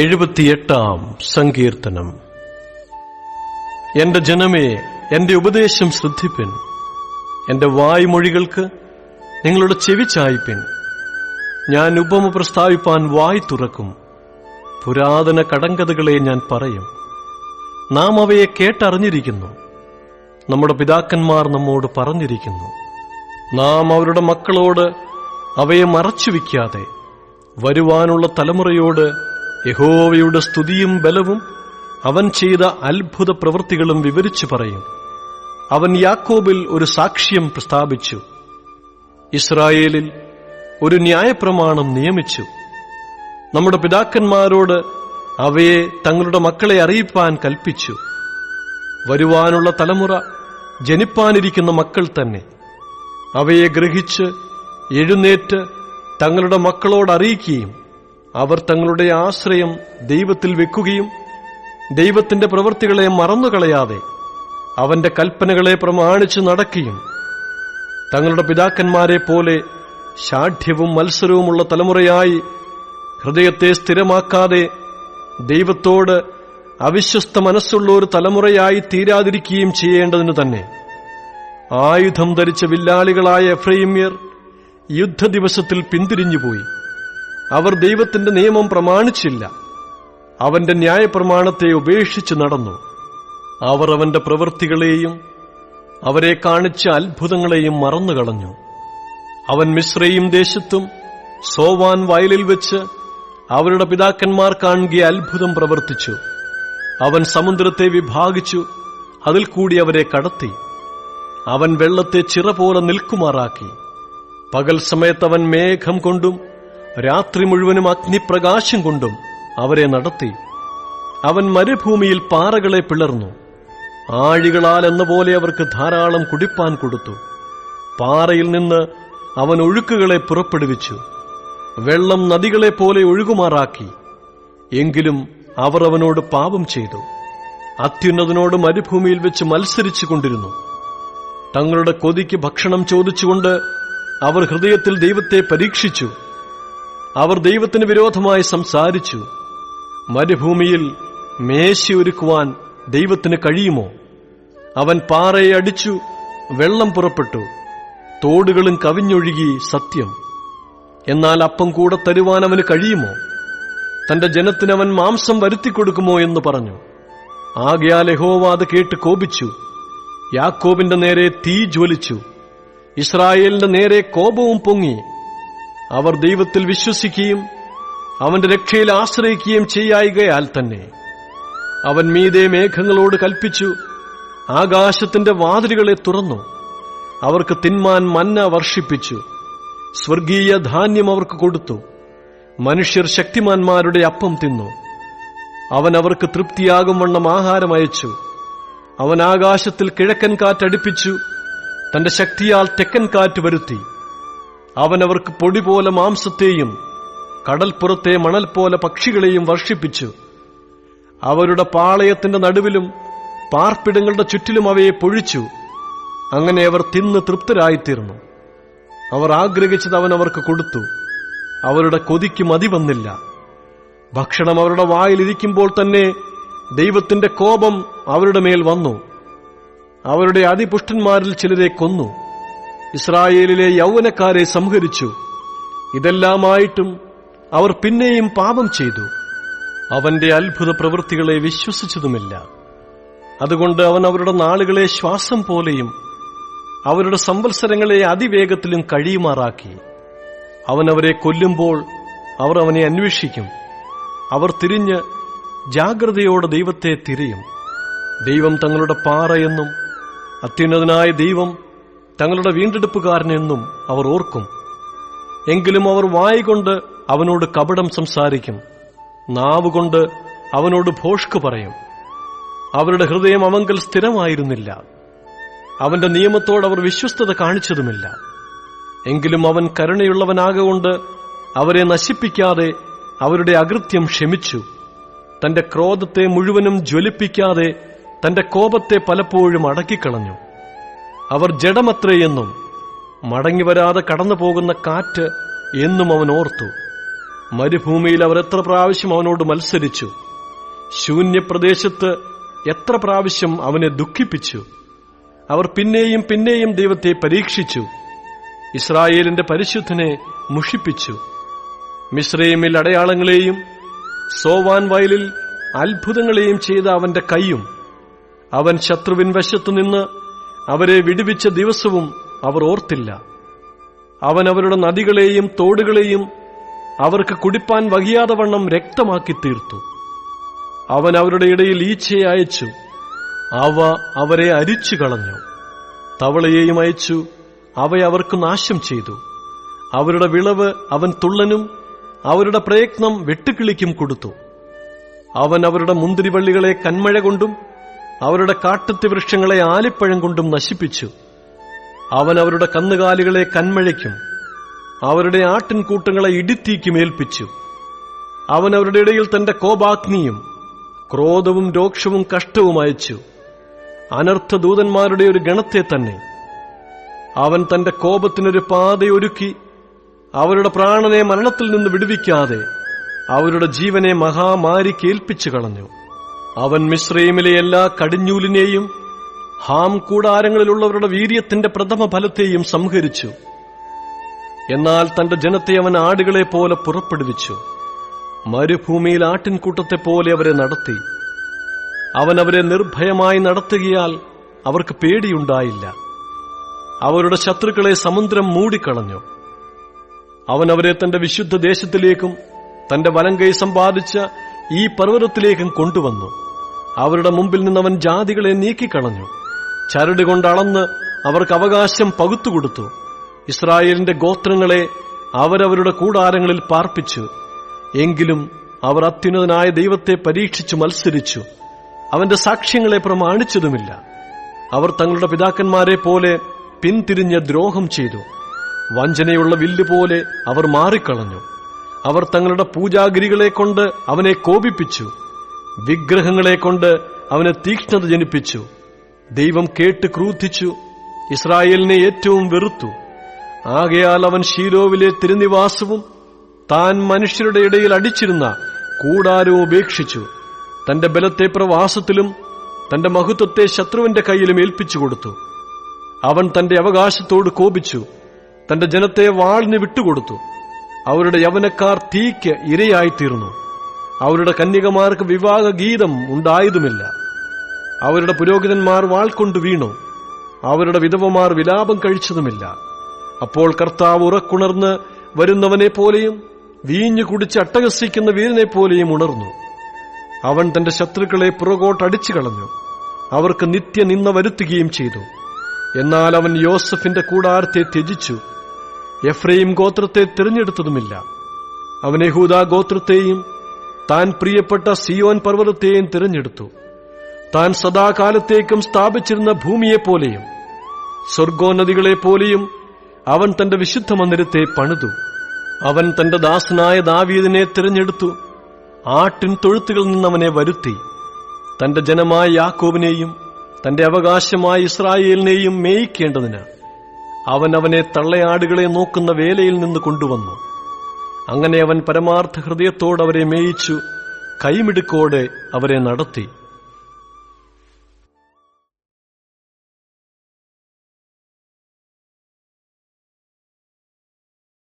എഴുപത്തിയെട്ടാം സങ്കീർത്തനം. എന്റെ ജനമേ എന്റെ ഉപദേശം ശ്രദ്ധിപ്പിൻ. എന്റെ വായ്മൊഴികൾക്ക് നിങ്ങളുടെ ചെവി ചായ്പിൻ. ഞാൻ ഉപമ പ്രസ്താവിപ്പാൻ വായി തുറക്കും. പുരാതന കടങ്കഥകളെ ഞാൻ പറയും. നാം അവയെ കേട്ടറിഞ്ഞിരിക്കുന്നു. നമ്മുടെ പിതാക്കന്മാർ നമ്മോട് പറഞ്ഞിരിക്കുന്നു. നാം അവരുടെ മക്കളോട് അവയെ മറച്ചുവെക്കാതെ വരുവാനുള്ള തലമുറയോട് യഹോവയുടെ സ്തുതിയും ബലവും അവൻ ചെയ്ത അത്ഭുത പ്രവൃത്തികളും വിവരിച്ചു പറയും. അവൻ യാക്കോബിൽ ഒരു സാക്ഷ്യം പ്രസ്താപിച്ചു ഇസ്രായേലിൽ ഒരു ന്യായപ്രമാണം നിയമിച്ചു. നമ്മുടെ പിതാക്കന്മാരോട് അവയെ തങ്ങളുടെ മക്കളെ അറിയിപ്പാൻ കൽപ്പിച്ചു. വരുവാനുള്ള തലമുറ ജനിപ്പാനിരിക്കുന്ന മക്കൾ തന്നെ. അവയെ ഗ്രഹിച്ച് എഴുന്നേറ്റ് തങ്ങളുടെ മക്കളോട് അറിയിക്കുകയും അവർ തങ്ങളുടെ ആശ്രയം ദൈവത്തിൽ വെക്കുകയും ദൈവത്തിന്റെ പ്രവൃത്തികളെ മറന്നുകളയാതെ അവന്റെ കൽപ്പനകളെ പ്രമാണിച്ചു നടക്കുകയും തങ്ങളുടെ പിതാക്കന്മാരെ പോലെ ശാഠ്യവും മത്സരവുമുള്ള തലമുറയായി ഹൃദയത്തെ സ്ഥിരമാക്കാതെ ദൈവത്തോട് അവിശ്വസ്ത മനസ്സുള്ള ഒരു തലമുറയായി തീരാതിരിക്കുകയും ചെയ്യേണ്ടതിന് തന്നെ ആയുധം ധരിച്ച വില്ലാളികളായ എഫ്രൈമ്യർ യുദ്ധദിവസത്തിൽ പിന്തിരിഞ്ഞുപോയി. അവർ ദൈവത്തിന്റെ നിയമം പ്രമാണിച്ചില്ല. അവന്റെ ന്യായപ്രമാണത്തെ ഉപേക്ഷിച്ച് നടന്നു. അവർ അവന്റെ പ്രവൃത്തികളെയും അവരെ കാണിച്ച അത്ഭുതങ്ങളെയും മറന്നുകളഞ്ഞു. അവൻ മിശ്രയും ദേശത്തും സോവാൻ വയലിൽ വെച്ച് അവരുടെ പിതാക്കന്മാർ കാണുകയ അത്ഭുതം പ്രവർത്തിച്ചു. അവൻ സമുദ്രത്തെ വിഭാഗിച്ചു അതിൽ കൂടി അവരെ കടത്തി. അവൻ വെള്ളത്തെ ചിറ പോലെ നിൽക്കുമാറാക്കി. പകൽ സമയത്ത് അവൻ മേഘം കൊണ്ടും രാത്രി മുഴുവനും അഗ്നിപ്രകാശം കൊണ്ടും അവരെ നടത്തി. അവൻ മരുഭൂമിയിൽ പാറകളെ പിളർന്നു. ആഴികളാൽ എന്ന പോലെ അവർക്ക് ധാരാളം കുടിപ്പാൻ കൊടുത്തു. പാറയിൽ നിന്ന് അവൻ ഒഴുക്കുകളെ പുറപ്പെടുവിച്ചു. വെള്ളം നദികളെ പോലെ ഒഴുകുമാറാക്കി. എങ്കിലും അവർ അവനോട് പാപം ചെയ്തു. അത്യുന്നതനോട് മരുഭൂമിയിൽ വെച്ച് മത്സരിച്ചു കൊണ്ടിരുന്നു. തങ്ങളുടെ കൊതിക്ക് ഭക്ഷണം ചോദിച്ചുകൊണ്ട് അവർ ഹൃദയത്തിൽ ദൈവത്തെ പരീക്ഷിച്ചു. അവർ ദൈവത്തിന് വിരോധമായി സംസാരിച്ചു. മരുഭൂമിയിൽ മേശ ഒരുക്കുവാൻ ദൈവത്തിന് കഴിയുമോ? അവൻ പാറയെ അടിച്ചു വെള്ളം പുറപ്പെട്ടു. തോടുകളും കവിഞ്ഞൊഴുകി സത്യം. എന്നാൽ അപ്പം കൂടെ തരുവാൻ അവന് കഴിയുമോ? തന്റെ ജനത്തിന് അവൻ മാംസം വരുത്തിക്കൊടുക്കുമോ എന്ന് പറഞ്ഞു. ആകയാൽ യഹോവ കേട്ട് കോപിച്ചു. യാക്കോബിന്റെ നേരെ തീ ജ്വലിച്ചു. ഇസ്രായേലിന്റെ നേരെ കോപവും പൊങ്ങി. അവർ ദൈവത്തിൽ വിശ്വസിക്കുകയും അവന്റെ രക്ഷയിൽ ആശ്രയിക്കുകയും ചെയ്യായികയാൽ തന്നെ. അവൻ മീതെ മേഘങ്ങളോട് കൽപ്പിച്ചു ആകാശത്തിന്റെ വാതിലുകളെ തുറന്നു. അവർക്ക് തിന്മാൻ മന്ന വർഷിപ്പിച്ചു. സ്വർഗീയ ധാന്യം അവർക്ക് കൊടുത്തു. മനുഷ്യർ ശക്തിമാന്മാരുടെ അപ്പം തിന്നു. അവൻ അവർക്ക് തൃപ്തിയാകും വണ്ണം ആഹാരം അയച്ചു. അവൻ ആകാശത്തിൽ കിഴക്കൻ കാറ്റടിപ്പിച്ചു. തന്റെ ശക്തിയാൽ തെക്കൻ കാറ്റ് വരുത്തി. അവൻ അവർക്ക് പൊടി പോലെ മാംസത്തെയും കടൽപ്പുറത്തെ മണൽ പോലെ പക്ഷികളെയും വർഷിപ്പിച്ചു. അവരുടെ പാളയത്തിന്റെ നടുവിലും പാർപ്പിടങ്ങളുടെ ചുറ്റിലും അവയെ പൊഴിച്ചു. അങ്ങനെ അവർ തിന്ന് തൃപ്തരായിത്തീർന്നു. അവർ ആഗ്രഹിച്ചത് അവൻ അവർക്ക് കൊടുത്തു. അവരുടെ കൊതിക്ക് മതി വന്നില്ല. ഭക്ഷണം അവരുടെ വായിലിരിക്കുമ്പോൾ തന്നെ ദൈവത്തിന്റെ കോപം അവരുടെ മേൽ വന്നു. അവരുടെ അതിപുഷ്ടന്മാരിൽ ചിലരെ കൊന്നു. ഇസ്രായേലിലെ യൗവനക്കാരെ സംഹരിച്ചു. ഇതെല്ലാമായിട്ടും അവർ പിന്നെയും പാപം ചെയ്തു. അവന്റെ അത്ഭുത പ്രവൃത്തികളെ വിശ്വസിച്ചതുമില്ല. അതുകൊണ്ട് അവൻ അവരുടെ നാളുകളെ ശ്വാസം പോലെയും അവരുടെ സംവത്സരങ്ങളെ അതിവേഗത്തിലും കഴിയുമാറാക്കി. അവൻ അവരെ കൊല്ലുമ്പോൾ അവർ അവനെ അന്വേഷിക്കും. അവർ തിരിഞ്ഞ് ജാഗ്രതയോടെ ദൈവത്തെ തിരയും. ദൈവം തങ്ങളുടെ പാറയെന്നും അത്യുന്നതനായ ദൈവം തങ്ങളുടെ വീണ്ടെടുപ്പുകാരനെന്നും അവർ ഓർക്കും. എങ്കിലും അവർ വായികൊണ്ട് അവനോട് കപടം സംസാരിക്കും. നാവുകൊണ്ട് അവനോട് ഭോഷ്ക് പറയും. അവരുടെ ഹൃദയം അവങ്കൽ സ്ഥിരമായിരുന്നില്ല. അവന്റെ നിയമത്തോട് അവർ വിശ്വസ്തത കാണിച്ചതുമില്ല. എങ്കിലും അവൻ കരുണയുള്ളവനാകൊണ്ട് അവരെ നശിപ്പിക്കാതെ അവരുടെ അകൃത്യം ക്ഷമിച്ചു. തന്റെ ക്രോധത്തെ മുഴുവനും ജ്വലിപ്പിക്കാതെ തന്റെ കോപത്തെ പലപ്പോഴും അടക്കിക്കളഞ്ഞു. അവർ ജഡമത്രയെന്നും മടങ്ങിവരാതെ കടന്നു പോകുന്ന കാറ്റ് എന്നും അവൻ ഓർത്തു. മരുഭൂമിയിൽ അവർ എത്ര പ്രാവശ്യം അവനോട് മത്സരിച്ചു. ശൂന്യപ്രദേശത്ത് എത്ര പ്രാവശ്യം അവനെ ദുഃഖിപ്പിച്ചു. അവർ പിന്നെയും പിന്നെയും ദൈവത്തെ പരീക്ഷിച്ചു. ഇസ്രായേലിന്റെ പരിശുദ്ധനെ മുഷിപ്പിച്ചു. മിശ്രൈമിൽ അടയാളങ്ങളെയും സോവാൻ വയലിൽ അത്ഭുതങ്ങളെയും ചെയ്ത അവന്റെ കൈയും അവൻ ശത്രുവിൻ വശത്തുനിന്ന് അവരെ വിടുവിച്ച ദിവസവും അവർ ഓർത്തില്ല. അവൻ അവരുടെ നദികളെയും തോടുകളെയും അവർക്ക് കുടിപ്പാൻ വകിയാതെ വണ്ണം രക്തമാക്കി തീർത്തു. അവൻ അവരുടെ ഇടയിൽ ഈച്ചയെ അയച്ചു. അവ അവരെ അരിച്ചു കളഞ്ഞു. തവളയെയും അയച്ചു. അവ അവർക്ക് നാശം ചെയ്തു. അവരുടെ വിളവ് അവൻ തുള്ളനും അവരുടെ പ്രയത്നം വെട്ടുകിളിക്കും കൊടുത്തു. അവൻ അവരുടെ മുന്തിരിവള്ളികളെ കന്മഴ കൊണ്ടും അവരുടെ കാട്ടത്തി വൃക്ഷങ്ങളെ ആലിപ്പഴം കൊണ്ടും നശിപ്പിച്ചു. അവൻ അവരുടെ കന്നുകാലികളെ കന്മഴയ്ക്കും. അവരുടെ ആട്ടിൻകൂട്ടങ്ങളെ ഇടിത്തീക്കും ഏൽപ്പിച്ചു. അവൻ അവരുടെ ഇടയിൽ തന്റെ കോപാഗ്നിയും ക്രോധവും രോക്ഷവും കഷ്ടവും അയച്ചു. അനർത്ഥ ദൂതന്മാരുടെ ഒരു ഗണത്തെ തന്നെ. അവൻ തന്റെ കോപത്തിനൊരു പാതയൊരുക്കി അവരുടെ പ്രാണനെ മരണത്തിൽ നിന്ന് വിടുവിക്കാതെ അവരുടെ ജീവനെ മഹാമാരിക്കേൽപ്പിച്ചു കളഞ്ഞു. അവൻ മിശ്രീമിലെ എല്ലാ കടിഞ്ഞൂലിനെയും ഹാം കൂടാരങ്ങളിലുള്ളവരുടെ വീര്യത്തിന്റെ പ്രഥമ ഫലത്തെയും സംഹരിച്ചു. എന്നാൽ തന്റെ ജനത്തെ അവൻ ആടുകളെ പോലെ പുറപ്പെടുവിച്ചു. മരുഭൂമിയിൽ ആട്ടിൻകൂട്ടത്തെ പോലെ അവരെ നടത്തി. അവൻ അവരെ നിർഭയമായി നടത്തുകയാൽ അവർക്ക് പേടിയുണ്ടായില്ല. അവരുടെ ശത്രുക്കളെ സമുദ്രം മൂടിക്കളഞ്ഞു. അവൻ അവരെ തന്റെ വിശുദ്ധ ദേശത്തിലേക്കും തന്റെ വലങ്കൈ സമ്പാദിച്ച ഈ പർവതത്തിലേക്കും കൊണ്ടുവന്നു. അവരുടെ മുമ്പിൽ നിന്ന് അവൻ ജാതികളെ നീക്കിക്കളഞ്ഞു. ചരട് കൊണ്ടളന്ന് അവർക്ക് അവകാശം പകുത്തുകൊടുത്തു. ഇസ്രായേലിന്റെ ഗോത്രങ്ങളെ അവരവരുടെ കൂടാരങ്ങളിൽ പാർപ്പിച്ചു. എങ്കിലും അവർ അത്യുന്നതനായ ദൈവത്തെ പരീക്ഷിച്ചു മത്സരിച്ചു. അവന്റെ സാക്ഷ്യങ്ങളെ പ്രമാണിച്ചതുമില്ല. അവർ തങ്ങളുടെ പിതാക്കന്മാരെ പോലെ പിന്തിരിഞ്ഞ ദ്രോഹം ചെയ്തു. വഞ്ചനയുള്ള വില്ലുപോലെ അവർ മാറിക്കളഞ്ഞു. അവർ തങ്ങളുടെ പൂജാഗിരികളെ കൊണ്ട് അവനെ കോപിപ്പിച്ചു. വിഗ്രഹങ്ങളെ കൊണ്ട് അവനെ തീക്ഷ്ണത ജനിപ്പിച്ചു. ദൈവം കേട്ട് ക്രൂദ്ധിച്ചു ഇസ്രായേലിനെ ഏറ്റവും വെറുത്തു. ആകയാൽ അവൻ ഷീലോവിലെ തിരുനിവാസവും താൻ മനുഷ്യരുടെ ഇടയിൽ അടിച്ചിരുന്ന കൂടാരവും ഉപേക്ഷിച്ചു. തന്റെ ബലത്തെ പ്രവാസത്തിലും തന്റെ മഹത്വത്തെ ശത്രുവിന്റെ കയ്യിലും ഏൽപ്പിച്ചു കൊടുത്തു. അവൻ തന്റെ അവകാശത്തോട് കോപിച്ചു. തന്റെ ജനത്തെ വാളിന് വിട്ടുകൊടുത്തു. അവരുടെ യവനക്കാർ തീക്ക് ഇരയായിത്തീർന്നു. അവരുടെ കന്യകമാർക്ക് വിവാഹ ഗീതം ഉണ്ടായതുമില്ല. അവരുടെ പുരോഹിതന്മാർ വാൾ കൊണ്ടു വീണു. അവരുടെ വിധവമാർ വിലാപം കഴിച്ചതുമില്ല. അപ്പോൾ കർത്താവ് ഉറക്കുണർന്ന് വരുന്നവനെ പോലെയും വീഞ്ഞു കുടിച്ച് അട്ടഹസിക്കുന്ന വീരനെ പോലെയും ഉണർന്നു. അവൻ തന്റെ ശത്രുക്കളെ പുറകോട്ടടിച്ചു കളഞ്ഞു. അവർക്ക് നിത്യ നിന്ന വരുത്തുകയും ചെയ്തു. എന്നാൽ അവൻ യോസഫിന്റെ കൂടാരത്തെ ത്യജിച്ചു. എഫ്രൈം ഗോത്രത്തെ തിരഞ്ഞെടുത്തതുമില്ല. അവൻ യഹൂദ ഗോത്രത്തെയും താൻ പ്രിയപ്പെട്ട സിയോൻ പർവതത്തെയും തിരഞ്ഞെടുത്തു. താൻ സദാകാലത്തേക്കും സ്ഥാപിച്ചിരുന്ന ഭൂമിയെപ്പോലെയും സ്വർഗോന്നതികളെപ്പോലെയും അവൻ തന്റെ വിശുദ്ധ മന്ദിരത്തെ പണിതു. അവൻ തന്റെ ദാസനായ ദാവീദിനെ തിരഞ്ഞെടുത്തു. ആട്ടിൻ തൊഴുത്തുകളിൽ നിന്നവനെ വരുത്തി. തന്റെ ജനമായ യാക്കോബിനെയും തന്റെ അവകാശമായ ഇസ്രായേലിനെയും മേയിക്കേണ്ടതിന് അവൻ അവനെ തള്ളയാടുകളെ നോക്കുന്ന വേലയിൽ നിന്ന് കൊണ്ടുവന്നു. അങ്ങനെ അവൻ പരമാർത്ഥ ഹൃദയത്തോടവരെ മേയിച്ചു കൈമിടുക്കോടെ അവരെ നടത്തി.